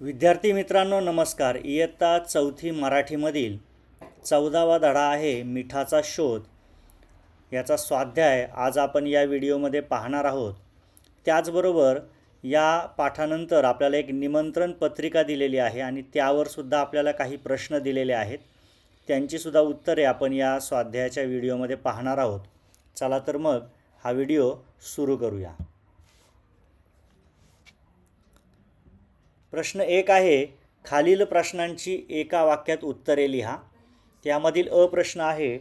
विद्यार्थी मित्रांनो नमस्कार. इयत्ता चौथी मराठीमधील चौदावा धडा आहे मिठाचा शोध. याचा स्वाध्याय आज आपण या व्हिडिओमध्ये पाहणार आहोत. त्याचबरोबर या पाठानंतर आपल्याला एक निमंत्रण पत्रिका दिलेली आहे आणि त्यावर सुद्धा आपल्याला काही प्रश्न दिलेले आहेत. त्यांचीसुद्धा उत्तरे आपण या स्वाध्यायाच्या व्हिडिओमध्ये पाहणार आहोत. चला तर मग हा व्हिडिओ सुरू करूया. प्रश्न एक आहे खालील प्रश्नांची एका वाक्यात उत्तरे लिहा. त्यामधील अ प्रश्न आहे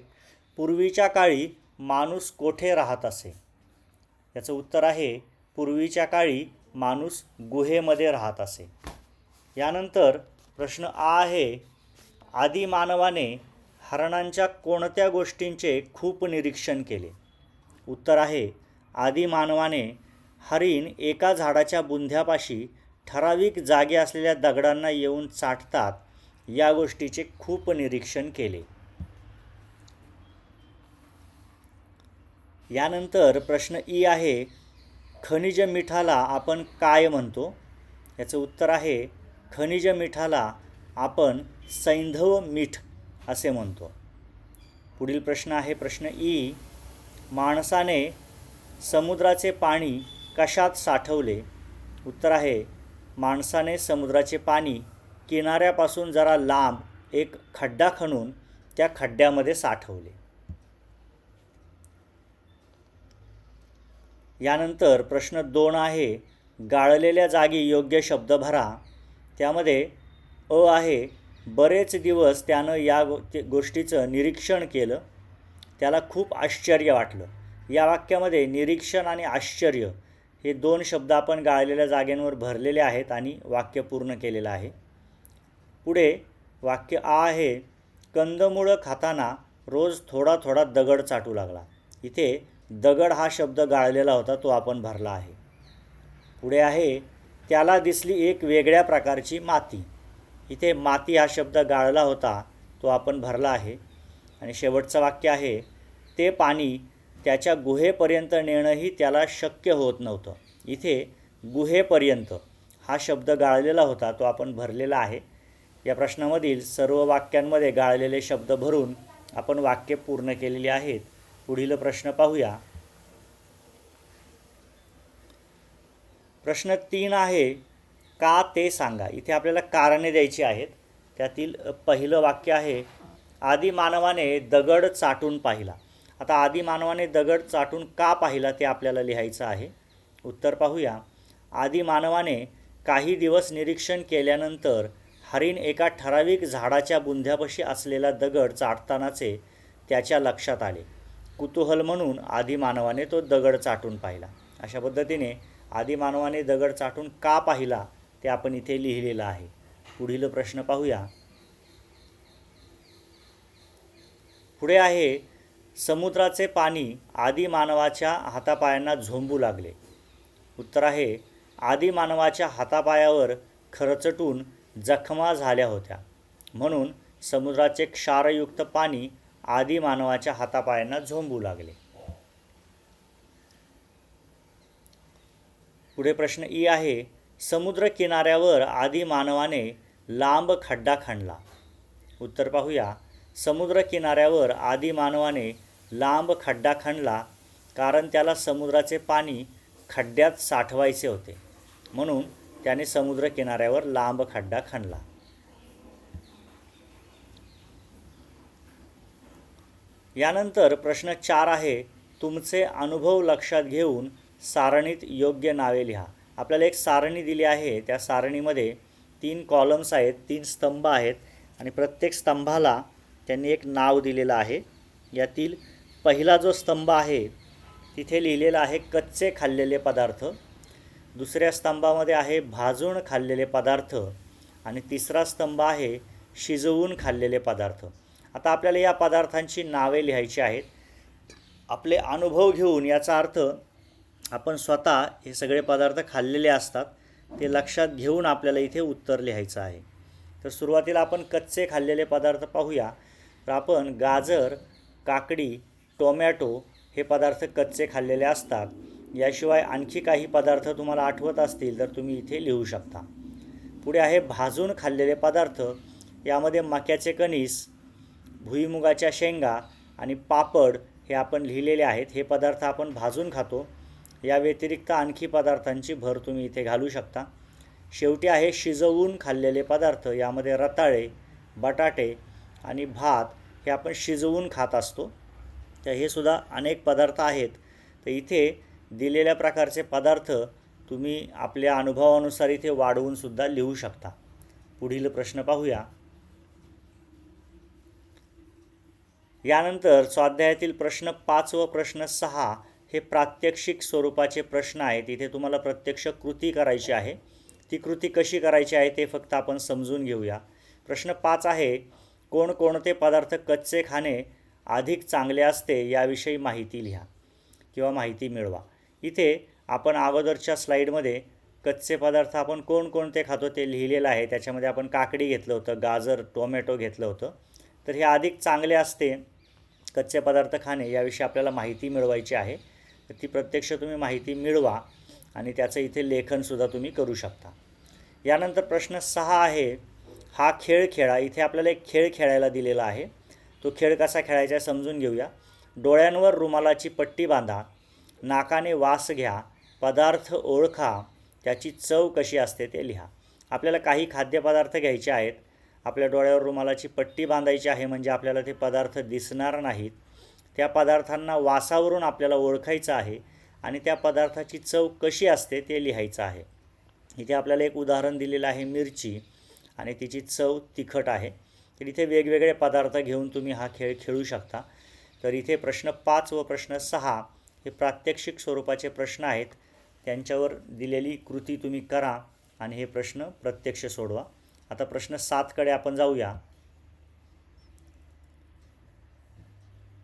पूर्वीच्या काळी माणूस कोठे राहत असे? याचं उत्तर आहे पूर्वीच्या काळी माणूस गुहेमध्ये राहत असे. यानंतर प्रश्न आ आहे आदी मानवाने हरणांच्या कोणत्या गोष्टींचे खूप निरीक्षण केले? उत्तर आहे आदी मानवाने हरिण एका झाडाच्या बुंध्यापाशी ठराविक जागे असलेल्या दगडांना येऊन चाटतात या गोष्टीचे खूप निरीक्षण केले. यानंतर प्रश्न ई आहे खनिज मिठाला आपण काय म्हणतो? याचं उत्तर आहे खनिज मिठाला आपण सैंधव मीठ असे म्हणतो. पुढील प्रश्न आहे प्रश्न ई माणसाने समुद्राचे पाणी कशात साठवले? उत्तर आहे माणसाने समुद्राचे पाणी किनाऱ्यापासून जरा लांब एक खड्डा खणून त्या खड्ड्यामध्ये साठवले. यानंतर प्रश्न दोन आहे गाळलेल्या जागी योग्य शब्द भरा. त्यामध्ये अ आहे बरेच दिवस त्यानं या गो ते गोष्टीचं निरीक्षण केलं. त्याला खूप आश्चर्य वाटलं. या वाक्यामध्ये निरीक्षण आणि आश्चर्य हे दोन शब्द आपण गाळलेल्या जागेंवर भरलेले आहेत आणि वाक्य पूर्ण केलेलं आहे. पुढे वाक्य आ आहे कंदमुळं खाताना रोज थोडा थोडा दगड चाटू लागला. इथे दगड हा शब्द गाळलेला होता तो आपण भरला आहे. पुढे आहे त्याला दिसली एक वेगळ्या प्रकारची माती. इथे माती हा शब्द गाळला होता तो आपण भरला आहे. आणि शेवटचं वाक्य आहे ते पाणी त्याच्या गुहेपर्यंत नेणंही त्याला शक्य होत नव्हतं. इथे गुहेपर्यंत हा शब्द गाळलेला होता तो आपण भरलेला आहे. या प्रश्नामधील सर्व वाक्यांमध्ये गाळलेले शब्द भरून आपण वाक्य पूर्ण केलेली आहेत. पुढील प्रश्न पाहूया. प्रश्न तीन आहे का ते सांगा? इथे आपल्याला कारणे द्यायची आहेत. त्यातील पहिलं वाक्य आहे आदी मानवाने दगड चाटून पाहिला. आता आदिमानवाने दगड चाटून का पाहिला ते आपल्याला लिहायचं आहे? उत्तर पाहूया. आदिमानवाने काही दिवस निरीक्षण केल्यानंतर हरिण एका ठराविक झाडाच्या बुंध्यापाशी असलेला दगड चाटतानाचे त्याच्या लक्षात आले. कुतूहल म्हणून आदिमानवाने तो दगड चाटून पाहिला. अशा पद्धतीने आदिमानवाने दगड चाटून का पाहिला ते आपण इथे लिहिलेलं आहे. पुढील प्रश्न पाहूया. पुढे आहे समुद्राचे पाणी आदी मानवाच्या हातापायांना झोंबू लागले. उत्तर आहे आदी मानवाच्या हातापायावर खरचटून जखमा झाल्या होत्या. म्हणून समुद्राचे क्षारयुक्त पाणी आदी मानवाच्या हातापायांना झोंबू लागले. पुढे प्रश्न ई आहे समुद्र किनाऱ्यावर आदी मानवाने लांब खड्डा खणला. उत्तर पाहूया. समुद्र किनाऱ्यावर आदी मानवाने लांब खड्डा खणला कारण त्याला समुद्राचे पाणी खड्ड्यात साठवायचे होते. म्हणून त्याने समुद्र किनाऱ्यावर लांब खड्डा खणला. यानंतर प्रश्न चार आहे तुमचे अनुभव लक्षात घेऊन सारणीत योग्य नावे लिहा. आपल्याला एक सारणी दिली आहे त्या सारणीमध्ये तीन कॉलम्स आहेत तीन स्तंभ आहेत आणि प्रत्येक स्तंभाला त्यांनी एक नाव दिलेलं आहे. यातील पहिला जो स्तंभ आहे तिथे लिहिलेला आहे कच्चे खाल्लेले पदार्थ. दुसऱ्या स्तंभामध्ये आहे भाजून खाल्लेले पदार्थ. आणि तिसरा स्तंभ आहे शिजवून खाल्लेले पदार्थ. आता आपल्याला या पदार्थांची नावे लिहायची आहेत. आपले अनुभव घेऊन याचा अर्थ आपण स्वतः हे सगळे पदार्थ खाल्लेले असतात ते लक्षात घेऊन आपल्याला इथे उत्तर लिहायचं आहे. तर सुरुवातीला आपण कच्चे खाल्लेले पदार्थ पाहूया. तर आपण गाजर काकडी टोमॅटो हे पदार्थ कच्चे खाल्लेले असतात. याशिवाय आणखी काही पदार्थ तुम्हाला आठवत असतील तर तुम्ही इथे लिहू शकता. पुढे आहे भाजून खाल्लेले पदार्थ. यामध्ये मक्याचे कणीस भुईमुगाच्या शेंगा आणि पापड हे आपण लिहिलेले आहेत. हे पदार्थ आपण भाजून खातो. या व्यतिरिक्त आणखी पदार्थांची भर तुम्ही इथे घालू शकता. शेवटी आहे शिजवून खाल्लेले पदार्थ. यामध्ये रताळे बटाटे आणि भात हे आपण शिजवून खात असतो. तर हे सुद्धा अनेक पदार्थ आहेत. तर इथे दिलेल्या प्रकारचे पदार्थ तुम्ही आपल्या अनुभवानुसार इथे वाढवून सुद्धा लिहू शकता. पुढील प्रश्न पाहूया. यानंतर स्वाध्यायातील प्रश्न पाच व प्रश्न सहा हे प्रात्यक्षिक स्वरूपाचे प्रश्न आहेत. इथे तुम्हाला प्रत्यक्ष कृती करायची आहे. ती कृती कशी करायची आहे ते फक्त आपण समजून घेऊया. प्रश्न पाच आहे कोणकोणते पदार्थ कच्चे खाणे अधिक चांगले असते याविषयी माहिती लिहा किंवा माहिती मिळवा. इथे आपण अगोदरच्या स्लाईडमध्ये कच्चे पदार्थ आपण कोणकोणते खातो ते लिहिलेलं आहे. त्याच्यामध्ये आपण काकडी घेतलं होतं गाजर टोमॅटो घेतलं होतं. तर हे अधिक चांगले असते कच्चे पदार्थ खाणे याविषयी आपल्याला माहिती मिळवायची आहे. तर ती प्रत्यक्ष तुम्ही माहिती मिळवा आणि त्याचं इथे लेखनसुद्धा तुम्ही करू शकता. यानंतर प्रश्न सहा आहे. हा खेळ खेळा. इथे आपल्याला एक खेळ खेळायला दिलेला आहे. तो खेळ कसा खेळायचा आहे समजून घेऊया. डोळ्यांवर रुमालाची पट्टी बांधा. नाकाने वास घ्या. पदार्थ ओळखा. त्याची चव कशी असते ते लिहा. आपल्याला काही खाद्यपदार्थ घ्यायचे आहेत. आपल्या डोळ्यावर रुमालाची पट्टी बांधायची आहे म्हणजे आपल्याला ते पदार्थ दिसणार नाहीत. त्या पदार्थांना वासावरून आपल्याला ओळखायचं आहे आणि त्या पदार्थाची चव कशी असते ते लिहायचं आहे. इथे आपल्याला एक उदाहरण दिलेलं आहे मिरची. आणि तिची चव तिखट आहे. तर इथे वेगवेगळे पदार्थ घेऊन तुम्ही हा खेळ खेळू शकता. तर इथे प्रश्न पाच व प्रश्न सहा हे प्रात्यक्षिक स्वरूपाचे प्रश्न आहेत. त्यांच्यावर दिलेली कृती तुम्ही करा आणि हे प्रश्न प्रत्यक्ष सोडवा. आता प्रश्न सातकडे आपण जाऊया.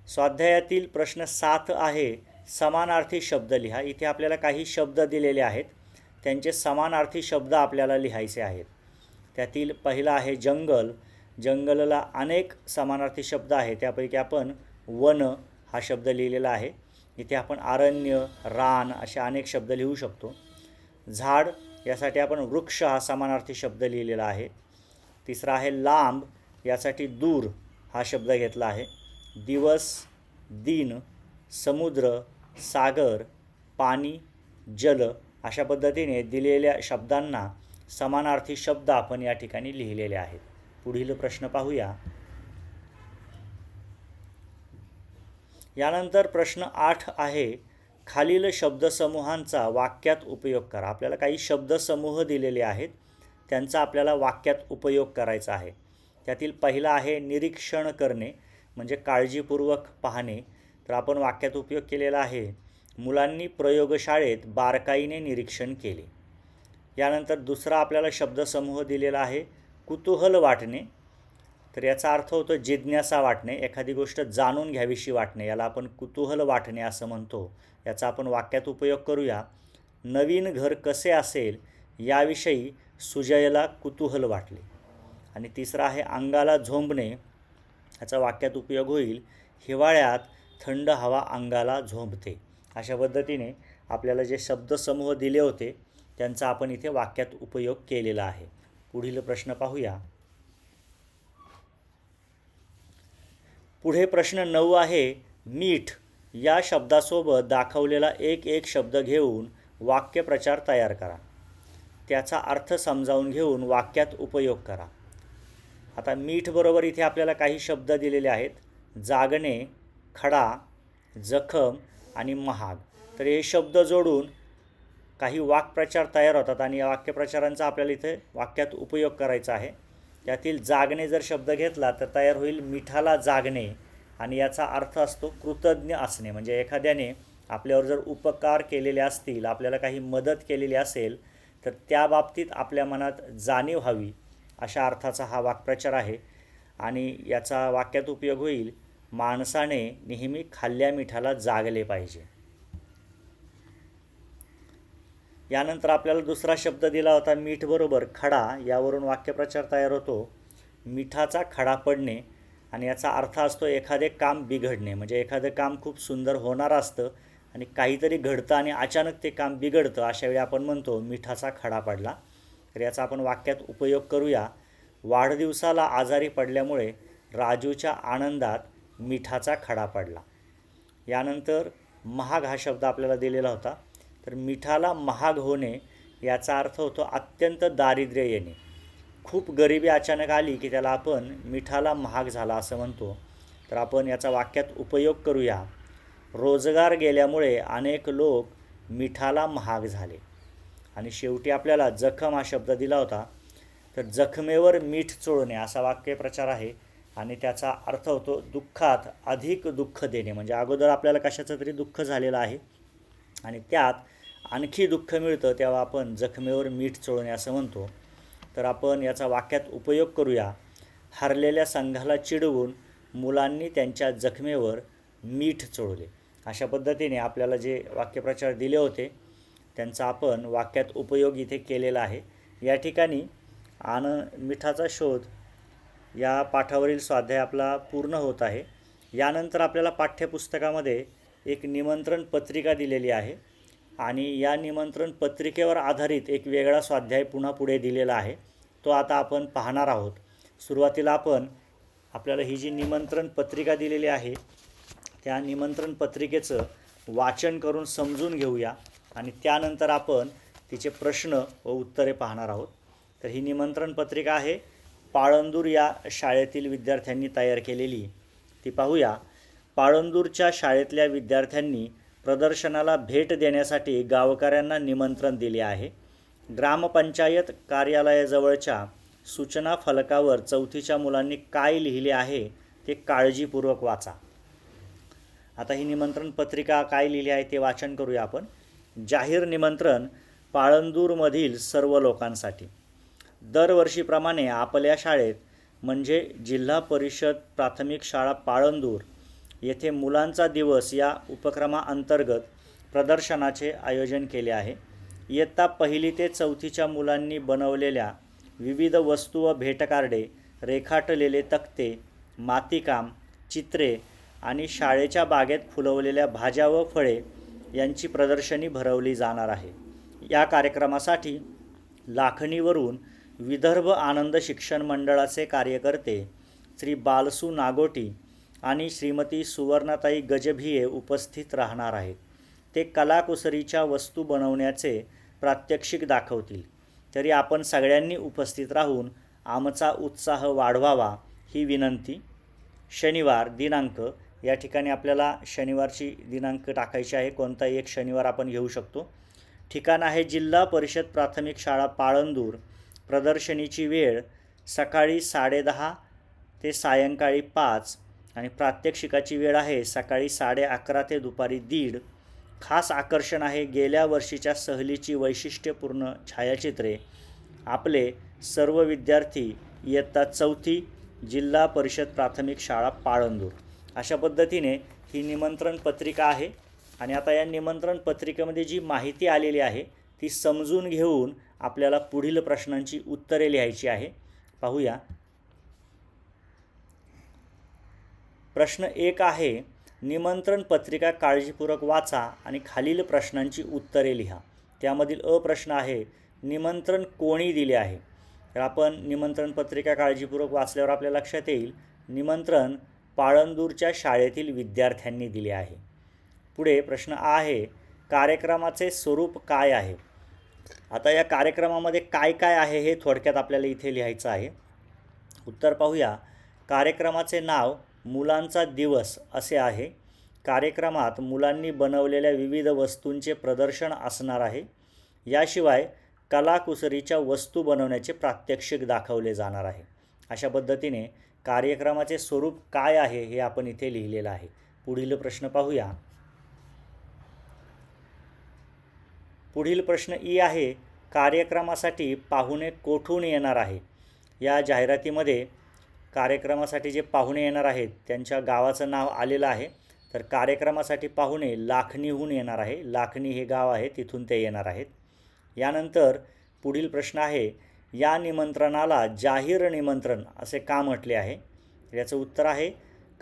स्वाध्यायातील प्रश्न सात आहे समानार्थी शब्द लिहा. इथे आपल्याला काही शब्द दिलेले आहेत. त्यांचे समानार्थी शब्द आपल्याला लिहायचे आहेत. त्यातील पहिला आहे जंगल. जंगलला अनेक समानार्थी शब्द आहे त्यापैकी आपण वन हा शब्द लिहिलेला आहे. इथे आपण अरण्य रान असे अनेक शब्द लिहू शकतो. झाड यासाठी आपण वृक्ष हा समानार्थी शब्द लिहिलेला आहे. तिसरा आहे लांब यासाठी दूर हा शब्द घेतला आहे. दिवस दिन समुद्र सागर पाणी जल अशा पद्धतीने दिलेल्या शब्दांना समानार्थी शब्द आपण या ठिकाणी लिहिलेले आहेत. पुढील प्रश्न पाहूया. यानंतर प्रश्न आठ आहे खालील शब्दसमूहांचा वाक्यात उपयोग करा. आपल्याला काही शब्दसमूह दिलेले आहेत त्यांचा आपल्याला वाक्यात उपयोग करायचा आहे. त्यातील पहिला आहे निरीक्षण करणे म्हणजे काळजीपूर्वक पाहणे. तर आपण वाक्यात उपयोग केलेला आहे मुलांनी प्रयोगशाळेत बारकाईने निरीक्षण केले. यानंतर दुसरा आपल्याला शब्दसमूह दिलेला आहे कुतूहल वाटणे. तर याचा अर्थ होतो जिज्ञासा वाटणे एखादी गोष्ट जाणून घ्यावीशी वाटणे याला आपण कुतूहल वाटणे असं म्हणतो. याचा आपण वाक्यात उपयोग करूया. नवीन घर कसे असेल याविषयी सुजयला कुतूहल वाटले. आणि तिसरा आहे अंगाला झोंबणे याचा वाक्यात उपयोग होईल. हिवाळ्यात थंड हवा अंगाला झोंबते. अशा पद्धतीने आपल्याला जे शब्दसमूह दिले होते त्यांचा आपण इथे वाक्यात उपयोग केलेला आहे. पुढील प्रश्न पाहूया. पुढे प्रश्न नऊ आहे मीठ या शब्दासोबत दाखवलेला एक एक शब्द घेऊन वाक्यप्रचार तयार करा. त्याचा अर्थ समजावून घेऊन वाक्यात उपयोग करा. आता मीठबरोबर इथे आपल्याला काही शब्द दिलेले आहेत. जागणे खडा जखम आणि महाग. तर हे शब्द जोडून काही वाक्प्रचार तयार होतात आणि या वाक्यप्रचारांचा आपल्याला इथे वाक्यात उपयोग करायचा आहे. त्यातील जागणे जर शब्द घेतला तर तयार होईल मिठाला जागणे आणि याचा अर्थ असतो कृतज्ञ असणे. म्हणजे एखाद्याने आपल्यावर जर उपकार केलेले असतील आपल्याला काही मदत केलेली असेल तर त्या बाबतीत आपल्या मनात जाणीव व्हावी अशा अर्थाचा हा वाक्प्रचार आहे. आणि याचा वाक्यात उपयोग होईल माणसाने नेहमी खाल्ल्या मिठाला जागले पाहिजे. यानंतर आपल्याला दुसरा शब्द दिला होता मीठ बरोबर खडा यावरून वाक्यप्रचार तयार होतो. मिठाचा खडा पडणे आणि याचा अर्थ असतो एखादे काम बिघडणे. म्हणजे एखादं काम खूप सुंदर होणार असतं आणि काहीतरी घडतं आणि अचानक ते काम बिघडतं अशावेळी आपण म्हणतो मिठाचा खडा पडला. तर याचा आपण वाक्यात उपयोग करूया. वाढदिवसाला आजारी पडल्यामुळे राजूच्या आनंदात मिठाचा खडा पडला. यानंतर महाग हा शब्द आपल्याला दिलेला होता. तर मिठाला महाग होणे याचा अर्थ होतो अत्यंत दारिद्र्य येणे. खूप गरिबी अचानक आली की त्याला आपण मिठाला महाग झाला असं म्हणतो. तर आपण याचा वाक्यात उपयोग करूया. रोजगार गेल्यामुळे अनेक लोक मिठाला महाग झाले. आणि शेवटी आपल्याला जखम हा शब्द दिला होता. तर जखमेवर मीठ चोळणे असा वाक्यप्रचार आहे आणि त्याचा अर्थ होतो दुःखात अधिक दुःख देणे. म्हणजे अगोदर आपल्याला कशाचं तरी दुःख झालेलं आहे. आणि त्यात आणखी दुःख मिळतं तेव्हा आपण जखमेवर मीठ चोळणे असं म्हणतो. तर आपण याचा वाक्यात उपयोग करूया. हरलेल्या संघाला चिडवून मुलांनी त्यांच्या जखमेवर मीठ चोळले. अशा पद्धतीने आपल्याला जे वाक्यप्रचार दिले होते त्यांचा आपण वाक्यात उपयोग इथे केलेला आहे. या ठिकाणी आन मिठाचा शोध या पाठावरील स्वाध्याय आपला पूर्ण होत आहे. यानंतर आपल्याला पाठ्यपुस्तकामध्ये एक निमंत्रण पत्रिका दिलेली आहे. आणि या निमंत्रण पत्रिकेवर आधारित एक वेगळा स्वाध्याय पुन्हा पुढे दिलेला आहे. तो आता आपण पाहणार आहोत. सुरुवातीला आपण आपल्याला ही जी निमंत्रण पत्रिका दिलेली आहे त्या निमंत्रण पत्रिकेचं वाचन करून समजून घेऊया आणि त्यानंतर आपण तिचे प्रश्न व उत्तरे पाहणार आहोत. तर ही निमंत्रण पत्रिका आहे. पाळंदूर या शाळेतील विद्यार्थ्यांनी तयार केलेली. ती पाहूया. पाळंदूरच्या शाळेतल्या विद्यार्थ्यांनी प्रदर्शनाला भेट देण्यासाठी गावकऱ्यांना निमंत्रण दिले आहे. ग्रामपंचायत कार्यालयाजवळच्या सूचना फलकावर चौथीच्या मुलांनी काय लिहिले आहे ते काळजीपूर्वक वाचा. आता ही निमंत्रण पत्रिका काय लिहिली आहे ते वाचन करूया आपण. जाहीर निमंत्रण पाळंदूरमधील सर्व लोकांसाठी. दरवर्षीप्रमाणे आपल्या शाळेत म्हणजे जिल्हा परिषद प्राथमिक शाळा पाळंदूर येथे मुलांचा दिवस या उपक्रमाअंतर्गत प्रदर्शनाचे आयोजन केले आहे. इयत्ता पहिली ते चौथीच्या मुलांनी बनवलेल्या विविध वस्तू व भेटकार्डे रेखाटलेले तक्ते मातीकाम चित्रे आणि शाळेच्या बागेत फुलवलेल्या भाज्या व फळे यांची प्रदर्शनी भरवली जाणार आहे. या कार्यक्रमासाठी लाखणीवरून विदर्भ आनंद शिक्षण मंडळाचे कार्यकर्ते श्री बालसू नागोटी आणि श्रीमती सुवर्णाताई गजभिये उपस्थित राहणार आहेत. ते कलाकुसरीच्या वस्तू बनवण्याचे प्रात्यक्षिक दाखवतील. तरी आपण सगळ्यांनी उपस्थित राहून आमचा उत्साह वाढवावा ही विनंती. शनिवार दिनांक या ठिकाणी आपल्याला शनिवारची दिनांक टाकायची आहे. कोणताही एक शनिवार आपण घेऊ शकतो. ठिकाण आहे जिल्हा परिषद प्राथमिक शाळा पाळंदूर. प्रदर्शनीची वेळ सकाळी साडेदहा ते सायंकाळी पाच आणि प्रात्यक्षिकाची वेळ आहे सकाळी साडे अकरा ते दुपारी दीड. खास आकर्षण आहे गेल्या वर्षीच्या सहलीची वैशिष्ट्यपूर्ण छायाचित्रे. आपले सर्व विद्यार्थी इयत्ता चौथी जिल्हा परिषद प्राथमिक शाळा पाळंदूर. अशा पद्धतीने ही निमंत्रण पत्रिका आहे आणि आता या निमंत्रण पत्रिकेमध्ये जी माहिती आलेली आहे ती समजून घेऊन आपल्याला पुढील प्रश्नांची उत्तरे लिहायची आहे. पाहूया प्रश्न एक आहे निमंत्रण पत्रिका काळजीपूर्वक वाचा आणि खालील प्रश्नांची उत्तरे लिहा. त्यामधील अ प्रश्न आहे निमंत्रण कोणी दिले आहे? तर आपण निमंत्रण पत्रिका काळजीपूर्वक वाचल्यावर आपल्या लक्षात येईल निमंत्रण पाळंदूरच्या शाळेतील विद्यार्थ्यांनी दिले आहे. पुढे प्रश्न आहे कार्यक्रमाचे स्वरूप काय आहे? आता या कार्यक्रमामध्ये काय काय आहे हे थोडक्यात आपल्याला इथे लिहायचं आहे. उत्तर पाहूया. कार्यक्रमाचे नाव मुलांचा दिवस असे आहे. कार्यक्रमात मुलांनी बनवलेल्या विविध वस्तूंचे प्रदर्शन असणार आहे. याशिवाय कलाकुसरीच्या वस्तू बनवण्याचे प्रात्यक्षिक दाखवले जाणार आहे. अशा पद्धतीने कार्यक्रमाचे स्वरूप काय आहे हे आपण इथे लिहिलेलं आहे. पुढील प्रश्न पाहूया. पुढील प्रश्न ई आहे कार्यक्रमासाठी पाहुणे कोठून येणार आहे? या जाहिरातीमध्ये कार्यक्रमासाठी जे पाहुणे येणार आहेत त्यांच्या गावाचं नाव आलेलं आहे. तर कार्यक्रमासाठी पाहुणे लाखणीहून येणार आहे. लाखणी हे गाव आहे तिथून ते येणार आहेत. यानंतर पुढील प्रश्न आहे या निमंत्रणाला जाहीर निमंत्रण असे का म्हटले आहे? याचं उत्तर आहे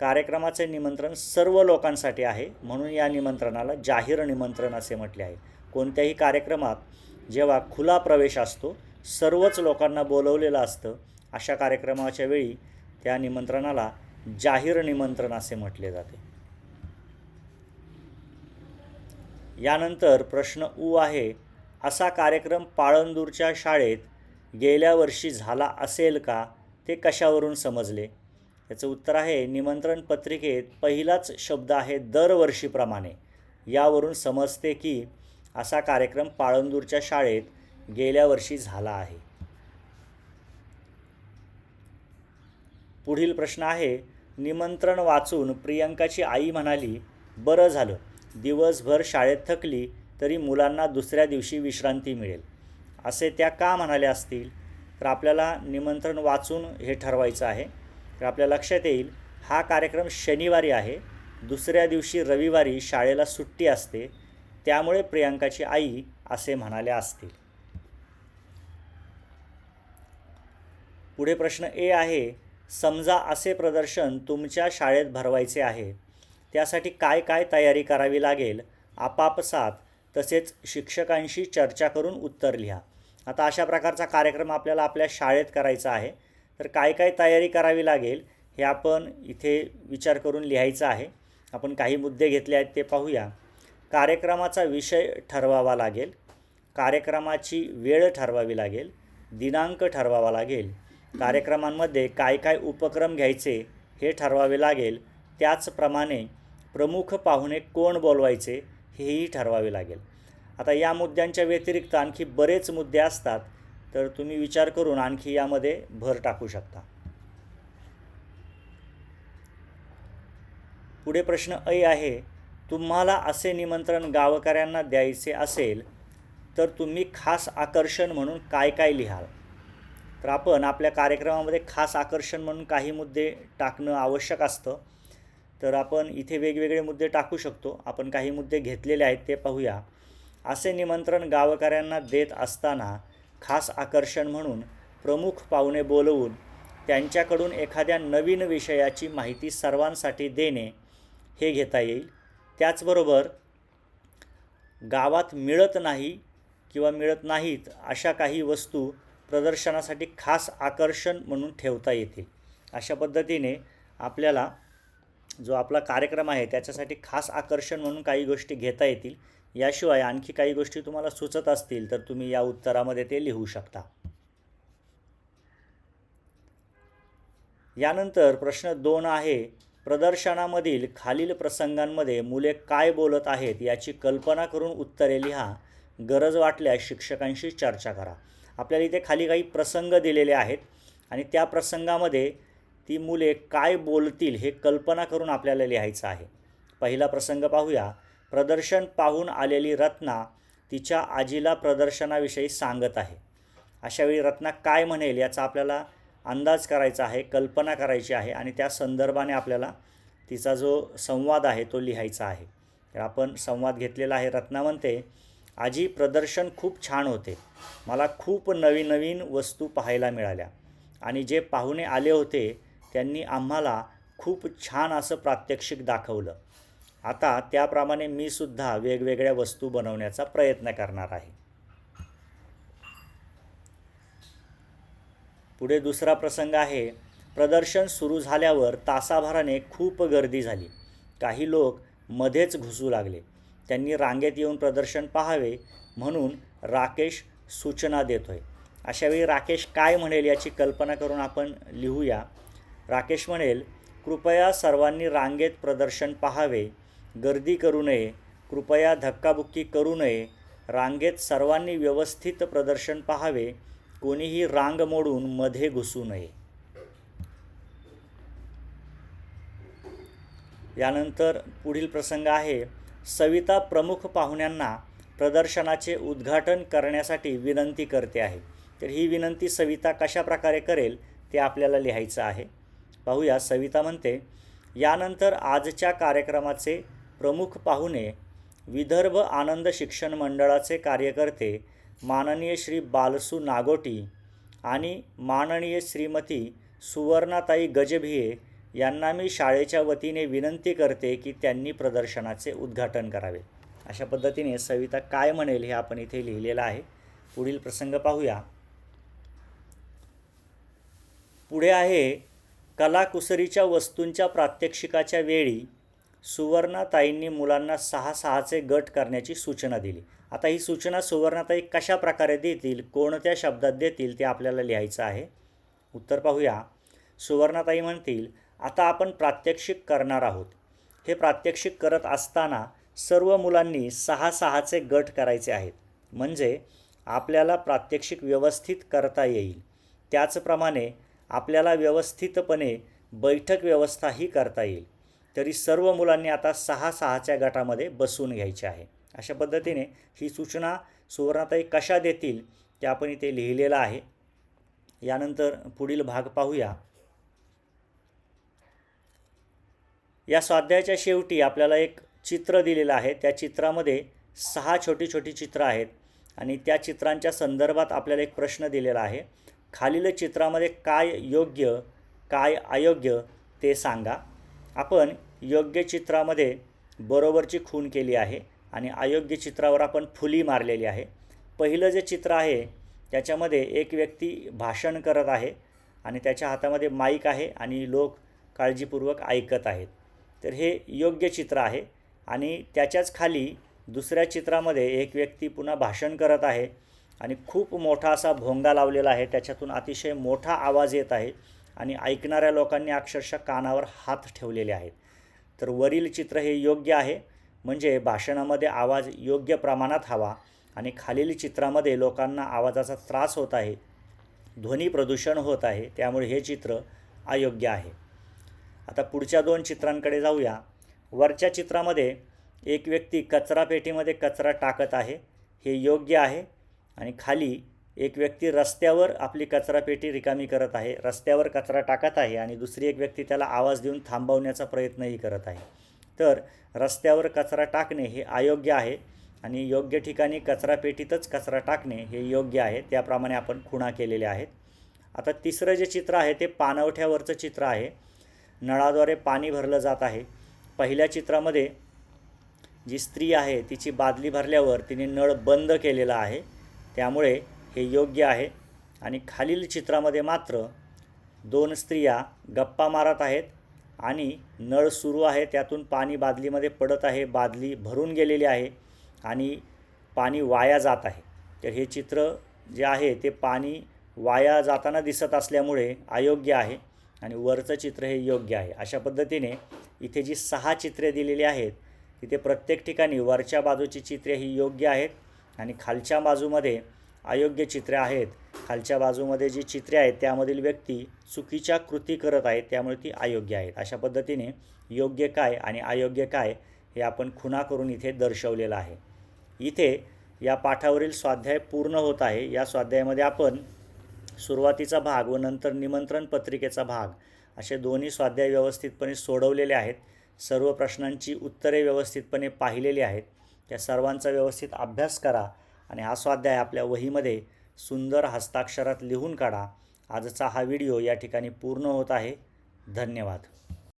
कार्यक्रमाचे निमंत्रण सर्व लोकांसाठी आहे म्हणून या निमंत्रणाला जाहीर निमंत्रण असे म्हटले आहे. कोणत्याही कार्यक्रमात जेव्हा खुला प्रवेश असतो सर्वच लोकांना बोलवलेलं असतं अशा कार्यक्रमाच्या वेळी त्या निमंत्रणाला जाहीर निमंत्रण असे म्हटले जाते. यानंतर प्रश्न उ आहे असा कार्यक्रम पाळंदूरच्या शाळेत गेल्या वर्षी झाला असेल का ते कशावरून समजले? याचं उत्तर आहे निमंत्रण पत्रिकेत पहिलाच शब्द आहे दरवर्षीप्रमाणे. यावरून समजते की असा कार्यक्रम पाळंदूरच्या शाळेत गेल्या वर्षी झाला आहे. पुढील प्रश्न आहे निमंत्रण वाचून प्रियंकाची आई म्हणाली बरं झालं. दिवसभर शाळेत थकली तरी मुलांना दुसऱ्या दिवशी विश्रांती मिळेल. असे त्या का म्हणाल्या असतील? तर आपल्याला निमंत्रण वाचून हे ठरवायचं आहे. तर आपल्या लक्षात येईल हा कार्यक्रम शनिवारी आहे. दुसऱ्या दिवशी रविवारी शाळेला सुट्टी असते. त्यामुळे प्रियांकाची आई असे म्हणाल्या असतील. पुढे प्रश्न ए आहे समजा असे प्रदर्शन तुमच्या शाळेत भरवायचे आहे. त्यासाठी काय काय तयारी करावी लागेल? आपापसात तसेच शिक्षकांशी चर्चा करून उत्तर लिहा. आता अशा प्रकारचा कार्यक्रम आपल्याला आपल्या शाळेत करायचा आहे. तर काय काय तयारी करावी लागेल? हे आपण इथे विचार करून लिहायचं आहे. आपण काही मुद्दे घेतले आहेत ते पाहूया. कार्यक्रमाचा विषय ठरवावा लागेल. कार्यक्रमाची वेळ ठरवावी लागेल. दिनांक ठरवावा लागेल. कार्यक्रमांमध्ये काय काय उपक्रम घ्यायचे हे ठरवावे लागेल. त्याचप्रमाणे प्रमुख पाहुणे कोण बोलवायचे हेही ठरवावे लागेल. आता या मुद्द्यांच्या व्यतिरिक्त आणखी बरेच मुद्दे असतात तर तुम्ही विचार करून आणखी यामध्ये भर टाकू शकता. पुढे प्रश्न ऐ आहे तुम्हाला असे निमंत्रण गावकऱ्यांना द्यायचे असेल तर तुम्ही खास आकर्षण म्हणून काय काय लिहाल? तर आपण आपल्या कार्यक्रमामध्ये खास आकर्षण म्हणून काही मुद्दे टाकणं आवश्यक असतं. तर आपण इथे वेगवेगळे मुद्दे टाकू शकतो. आपण काही मुद्दे घेतलेले आहेत ते पाहूया. असे निमंत्रण गावकऱ्यांना देत असताना खास आकर्षण म्हणून प्रमुख पाहुणे बोलवून त्यांच्याकडून एखाद्या नवीन विषयाची माहिती सर्वांसाठी देणे हे घेता येईल. त्याचबरोबर गावात मिळत नाही किंवा मिळत नाहीत अशा काही वस्तू प्रदर्शनासाठी खास आकर्षण म्हणून ठेवता येतील. अशा पद्धतीने आपल्याला जो आपला कार्यक्रम आहे त्याच्यासाठी खास आकर्षण म्हणून काही गोष्टी घेता येतील. याशिवाय आणखी काही गोष्टी तुम्हाला सुचत असतील तर तुम्ही या उत्तरामध्ये ते लिहू शकता. यानंतर प्रश्न दोन आहे प्रदर्शनामधील खालील प्रसंगांमध्ये मुले काय बोलत आहेत याची कल्पना करून उत्तरे लिहा. गरज वाटल्यास शिक्षकांशी चर्चा करा. आपल्याला इथे खाली काही प्रसंग दिलेले आहेत. आणि त्या प्रसंगामध्ये ती मुले काय बोलतील हे कल्पना करून आपल्याला लिहायचं आहे. पहिला प्रसंग पाहूया. प्रदर्शन पाहून आलेली रत्ना तिच्या आजीला प्रदर्शनाविषयी सांगत आहे. अशावेळी रत्ना काय म्हणेल याचा आपल्याला अंदाज करायचा आहे कल्पना करायची आहे आणि त्या संदर्भाने आपल्याला तिचा जो संवाद आहे तो लिहायचा आहे. तर आपण संवाद घेतलेला आहे. रत्ना म्हणते आजी प्रदर्शन खूप छान होते. मला खूप नवीन नवीन वस्तू पाहायला मिळाल्या. आणि जे पाहुणे आले होते त्यांनी आम्हाला खूप छान असं प्रात्यक्षिक दाखवलं. आता त्याप्रमाणे मी सुद्धा वेगवेगळ्या वस्तू बनवण्याचा प्रयत्न करणार आहे. पुढे दुसरा प्रसंग आहे. प्रदर्शन सुरू झाल्यावर तासाभराने खूप गर्दी झाली. काही लोक मध्येच घुसू लागले. त्यांनी रांगेत येऊन प्रदर्शन पाहावे म्हणून राकेश सूचना देतोय. अशावेळी राकेश काय म्हणेल याची कल्पना करून आपण लिहूया. राकेश म्हणेल कृपया सर्वांनी रांगेत प्रदर्शन पाहावे. गर्दी करू नये. कृपया धक्काबुक्की करू नये. रांगेत सर्वांनी व्यवस्थित प्रदर्शन पाहावे. कोणीही रांग मोडून मध्ये घुसू नये. यानंतर पुढील प्रसंग आहे. सविता प्रमुख पाहुण्यांना प्रदर्शनाचे उद्घाटन करण्यासाठी विनंती करते आहे. तर ही विनंती सविता कशा प्रकारे करेल ते आपल्याला लिहायचं आहे. पाहूया सविता म्हणते यानंतर आजच्या कार्यक्रमाचे प्रमुख पाहुणे विदर्भ आनंद शिक्षण मंडळाचे कार्यकर्ते माननीय श्री बालसू नागोटी आणि माननीय श्रीमती सुवर्णाताई गजभिये यांना मी शाळेच्या वतीने विनंती करते की त्यांनी प्रदर्शनाचे उद्घाटन करावे. अशा पद्धतीने सविता काय म्हणेल हे आपण इथे लिहिलेलं आहे. पुढील प्रसंग पाहूया. पुढे आहे कलाकुसरीच्या वस्तूंच्या प्रात्यक्षिकाच्या वेळी सुवर्णाताईंनी मुलांना सहा सहाचे गट करण्याची सूचना दिली. आता ही सूचना सुवर्णाताई कशा प्रकारे देतील कोणत्या शब्दात देतील ते आपल्याला लिहायचं आहे. उत्तर पाहूया. सुवर्णाताई म्हणतील आता आपण प्रात्यक्षिक करणार आहोत. हे प्रात्यक्षिक करत असताना सर्व मुलांनी सहा सहाचे गट करायचे आहेत. म्हणजे आपल्याला प्रात्यक्षिक व्यवस्थित करता येईल. त्याचप्रमाणे आपल्याला व्यवस्थितपणे बैठक व्यवस्थाही करता येईल. तरी सर्व मुलांनी आता सहा सहाच्या गटामध्ये बसून घ्यायचे आहे. अशा पद्धतीने ही सूचना सुवर्णाताई कशा देतील ते आपण इथे लिहिलेलं आहे. यानंतर पुढील भाग पाहूया. या स्वाध्यायाच्या शेवटी आपल्याला एक चित्र दिलेलं आहे. त्या चित्रामध्ये सहा छोटी छोटी चित्रं आहेत आणि त्या चित्रांच्या संदर्भात आपल्याला एक प्रश्न दिलेला आहे. खालील चित्रामध्ये काय योग्य काय अयोग्य ते सांगा. आपण योग्य चित्रामध्ये बरोबरची खून केली आहे आणि अयोग्य चित्रावर आपण फुली मारलेली आहे. पहिलं जे चित्र आहे त्याच्यामध्ये एक व्यक्ती भाषण करत आहे आणि त्याच्या हातामध्ये माईक आहे आणि लोक काळजीपूर्वक ऐकत आहेत. तर हे योग्य चित्र आहे. आणि त्याच्याच खाली दुसऱ्या चित्रामध्ये एक व्यक्ती पुन्हा भाषण करत आहे. आणि खूप मोठा असा भोंगा लावलेला आहे. त्याच्यातून अतिशय मोठा आवाज येत आहे. आणि ऐकणाऱ्या लोकांनी अक्षरशः कानावर हात ठेवलेले आहेत. तर वरील चित्र हे योग्य आहे. म्हणजे भाषणामध्ये आवाज योग्य प्रमाणात हवा. आणि खालील चित्रामध्ये लोकांना आवाजाचा त्रास होत आहे. ध्वनी प्रदूषण होत आहे. त्यामुळे हे चित्र अयोग्य आहे. आता पुढच्या दोन चित्रांकडे जाऊया. वरच्या चित्रामध्ये एक व्यक्ती कचरा पेटीमध्ये कचरा टाकत आहे. हे योग्य आहे. आणि खाली एक व्यक्ती रस्त्यावर आपली कचरा पेटी रिकामी करत आहे. रस्त्यावर कचरा टाकत आहे आणि दुसरी एक व्यक्ती त्याला आवाज देऊन थांबवण्याचा प्रयत्नही करत आहे. तर रस्त्यावर कचरा टाकणे हे अयोग्य आहे आणि योग्य ठिकाणी कचरा पेटीतच कचरा टाकणे हे योग्य आहे. त्याप्रमाणे आपण खुणा केलेल्या आहेत. आता तिसरं जे चित्र आहे ते पाणवठ्यावरचं चित्र आहे. नळाद्वारे पाणी भरलं जात आहे. पहिल्या चित्रामध्ये जी स्त्री आहे तिची बादली भरल्यावर तिने नळ बंद केलेला आहे. त्यामुळे हे योग्य आहे. आणि खालील चित्रामध्ये मात्र दोन स्त्रिया गप्पा मारत आहेत आणि नळ सुरू आहे. त्यातून पाणी बादलीमध्ये पडत आहे. बादली भरून गेलेली आहे आणि पाणी वाया जात आहे. तर हे चित्र जे आहे ते पाणी वाया जाताना दिसत असल्यामुळे अयोग्य आहे. आणि वरचं चित्र हे योग्य आहे. अशा पद्धतीने इथे जी सहा चित्रे दिलेली आहेत तिथे प्रत्येक ठिकाणी वरच्या बाजूची चित्रे ही योग्य आहेत आणि खालच्या बाजूमध्ये अयोग्य चित्रे आहेत. खालच्या बाजूमध्ये जी चित्रे आहेत त्यामधील व्यक्ती चुकीच्या कृती करत आहेत त्यामुळे ती अयोग्य आहेत. अशा पद्धतीने योग्य काय आणि अयोग्य काय हे आपण खुणा करून इथे दर्शवलेलं आहे. इथे या पाठावरील स्वाध्याय पूर्ण होत आहे. या स्वाध्यायामध्ये आपण सुरुवातीचा भाग व नंतर निमंत्रण पत्रिकेचा भाग असे दोन्ही स्वाध्याय व्यवस्थितपणे सोडवलेले आहेत. सर्व प्रश्नांची उत्तरे व्यवस्थितपणे पाहिलेली आहेत. त्या सर्वांचा व्यवस्थित अभ्यास करा आणि हा स्वाध्याय आपल्या वहीमध्ये सुंदर हस्ताक्षरात लिहून काढा. आजचा हा व्हिडिओ या ठिकाणी पूर्ण होत आहे. धन्यवाद.